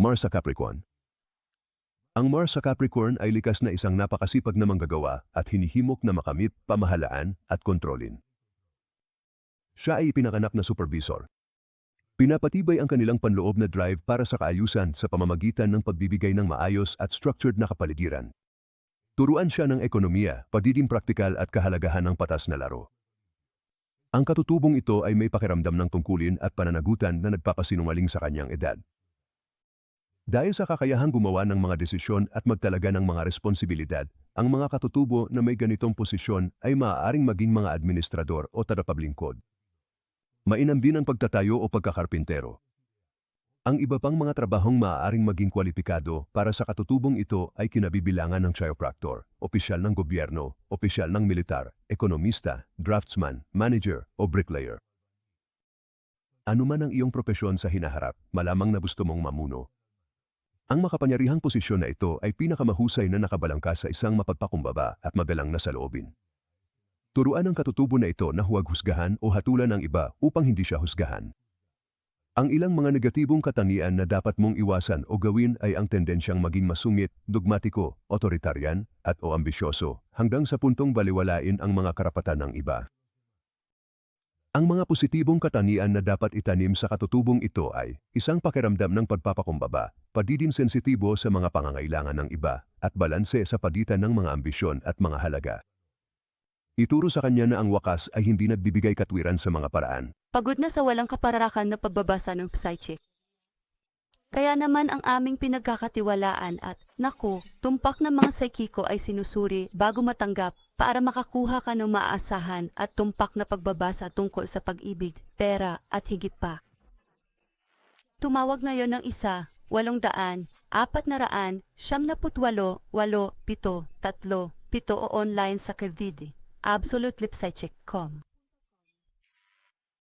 Mars sa Capricorn Ang Mars sa Capricorn ay likas na isang napakasipag na manggagawa at hinihimok na makamit, pamahalaan at kontrolin. Siya ay ipinakanap na supervisor. Pinapatibay ang kanilang panloob na drive para sa kaayusan sa pamamagitan ng pagbibigay ng maayos at structured na kapaligiran. Turuan siya ng ekonomiya, pagiging praktikal at kahalagahan ng patas na laro. Ang katutubong ito ay may pakiramdam ng tungkulin at pananagutan na nagpapasinungaling sa kanyang edad. Dahil sa kakayahang gumawa ng mga desisyon at magtalaga ng mga responsibilidad, ang mga katutubo na may ganitong posisyon ay maaaring maging mga administrador o tagapaglingkod. Mainam din ang pagtatayo o pagkakarpintero. Ang iba pang mga trabahong maaaring maging kwalipikado para sa katutubong ito ay kinabibilangan ng chiropractor, opisyal ng gobyerno, opisyal ng militar, ekonomista, draftsman, manager o bricklayer. Ano man ang iyong propesyon sa hinaharap, malamang na gusto mong mamuno. Ang makapangyarihang posisyon na ito ay pinakamahusay na nakabalangka sa isang mapagpakumbaba at magalang na saloobin. Turuan ang katutubo na ito na huwag husgahan o hatulan ng iba upang hindi siya husgahan. Ang ilang mga negatibong katangian na dapat mong iwasan o gawin ay ang tendensyang maging masungit, dogmatiko, otoritarian, at o ambisyoso, hanggang sa puntong baliwalain ang mga karapatan ng iba. Ang mga positibong katangian na dapat itanim sa katutubong ito ay isang pakiramdam ng pagpapakumbaba, pagiging sensitibo sa mga pangangailangan ng iba, at balanse sa pagitan ng mga ambisyon at mga halaga. Ituro sa kanya na ang wakas ay hindi nagbibigay katwiran sa mga paraan, Pagod na sa walang kapararakan na pagbabasa ng psychic. Kaya naman ang aming pinagkakatiwalaan at, naku, tumpak ng mga psychico ay sinusuri bago matanggap para makakuha ka ng maaasahan at tumpak na pagbabasa tungkol sa pag-ibig, pera at higit pa. Tumawag ngayon ng isa, walong daan, apat na raan, siyam na putwalo, walo, pito, tatlo, pito o online sa Kerdidi. AbsoluteLipSychic.com